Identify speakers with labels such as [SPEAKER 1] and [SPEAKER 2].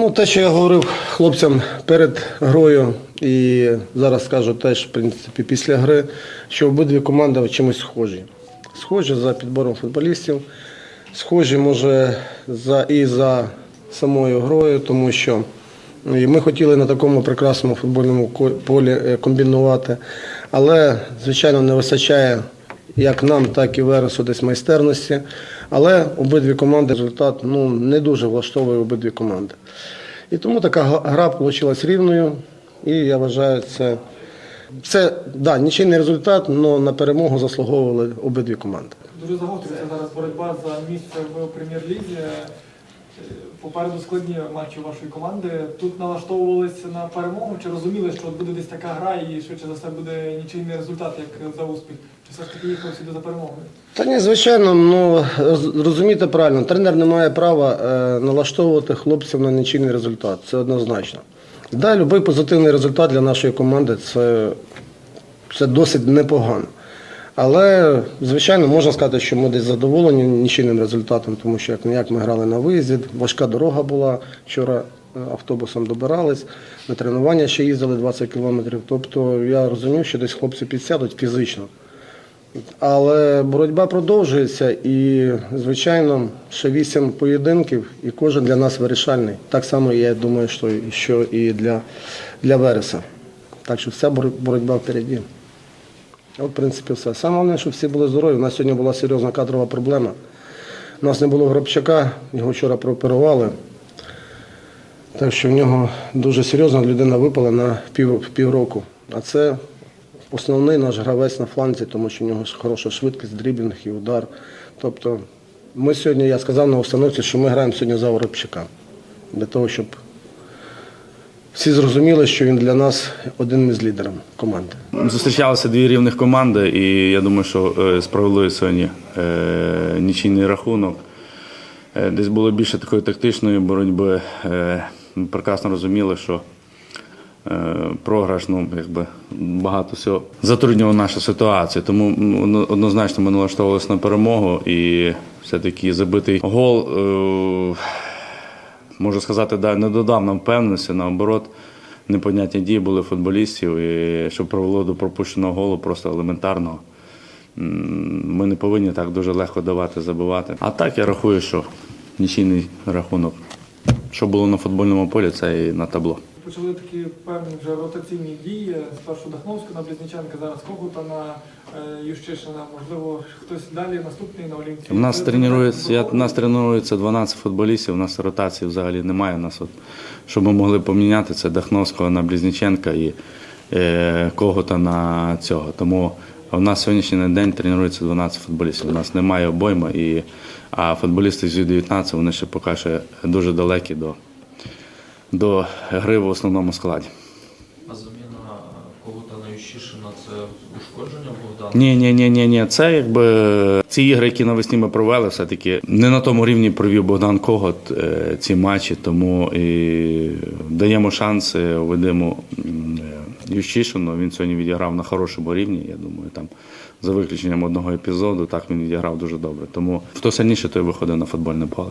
[SPEAKER 1] Ну, те, що я говорив хлопцям перед грою, і зараз скажу теж, в принципі, після гри, що обидві команди в чимось схожі. Схожі за підбором футболістів, схожі, може, за, і за самою грою, тому що ми хотіли на такому прекрасному футбольному полі е, комбінувати, але, звичайно, не вистачає як нам, так і Вересу десь майстерності. Але обидві команди результат ну, не дуже влаштовує обидві команди. І тому така гра вийшла рівною. І я вважаю, це, це да, нічийний результат, але на перемогу заслуговували обидві команди.
[SPEAKER 2] Дуже загострюється зараз боротьба за місце в прем'єр-лізі. Попереду складні матчі вашої команди. Тут налаштовувалися на перемогу, чи розуміли, що от буде десь така гра і швидше за все буде нічийний результат, як за успіх? Чи все ж таки їхали сюди за перемогою?
[SPEAKER 1] Та ні, звичайно, ну розумієте правильно, тренер не має права е, налаштовувати хлопців на нічийний результат. Це однозначно. Да, будь-який позитивний результат для нашої команди це, це досить непогано. Але, звичайно, можна сказати, що ми десь задоволені нічийним результатом, тому що як, як ми грали на виїзді, важка дорога була. Вчора е, автобусом добирались, на тренування ще їздили 20 кілометрів. Тобто я розумів, що десь хлопці підсядуть фізично. Але боротьба продовжується і, звичайно, ще вісім поєдинків, і кожен для нас вирішальний. Так само, я думаю, що, і- для, для Вереса. Так що вся боротьба впереді. От, в принципі, все. Саме головне, щоб всі були здорові. У нас сьогодні була серйозна кадрова проблема. У нас не було Гробчака, його вчора прооперували. Так що в нього дуже серйозно людина випала на пів, півроку. А це основний наш гравець на фланзі, тому що в нього хороша швидкість, дрібінг і удар. Тобто ми сьогодні, я сказав на установці, що ми граємо сьогодні за Воробчака. Для того, щоб всі зрозуміли, що він для нас один із лідерів команди.
[SPEAKER 3] Зустрічалися дві рівних команди, і я думаю, що е, справедливий сьогодні е, нічийний рахунок. Е, Десь було більше такої тактичної боротьби. Ми прекрасно розуміли, що програш, ну, якби багато всього затруднював нашу ситуацію. Тому однозначно ми налаштовувалися на перемогу і все-таки забитий гол. Можу сказати, да, не додав нам впевненості, наоборот, непонятні дії були футболістів, і що привело до пропущеного голу просто елементарного. Ми не повинні так дуже легко давати забивати. А так я рахую, що нічийний рахунок. Що було на футбольному полі, це і на табло.
[SPEAKER 2] Почали такі певні вже ротаційні дії. Спершу Дахновську на Близніченка, зараз Когута на е, Ющишина. Можливо, хтось далі наступний на Олімпії.
[SPEAKER 3] У нас тренується, у нас тренується 12 футболістів, у нас ротації взагалі немає. У нас от, щоб ми могли поміняти, це Дахновського на Близніченка і е, Когута на цього. Тому у нас сьогоднішній день тренується 12 футболістів. У нас немає обойми, і, а футболісти з U19 вони ще поки що дуже далекі до, до гри в основному складі.
[SPEAKER 4] А заміна Когута на Ющишина це ушкодження Богдана?
[SPEAKER 3] Ні, ні, ні, ні, ні. Це якби ці ігри, які навесні ми провели, все-таки не на тому рівні провів Богдан Когот е, ці матчі, тому і даємо шанси Вадиму е, Ющишину. Він сьогодні відіграв на хорошому рівні. Я думаю, там за виключенням одного епізоду, так він відіграв дуже добре. Тому хто сильніше, той виходить на футбольне поле.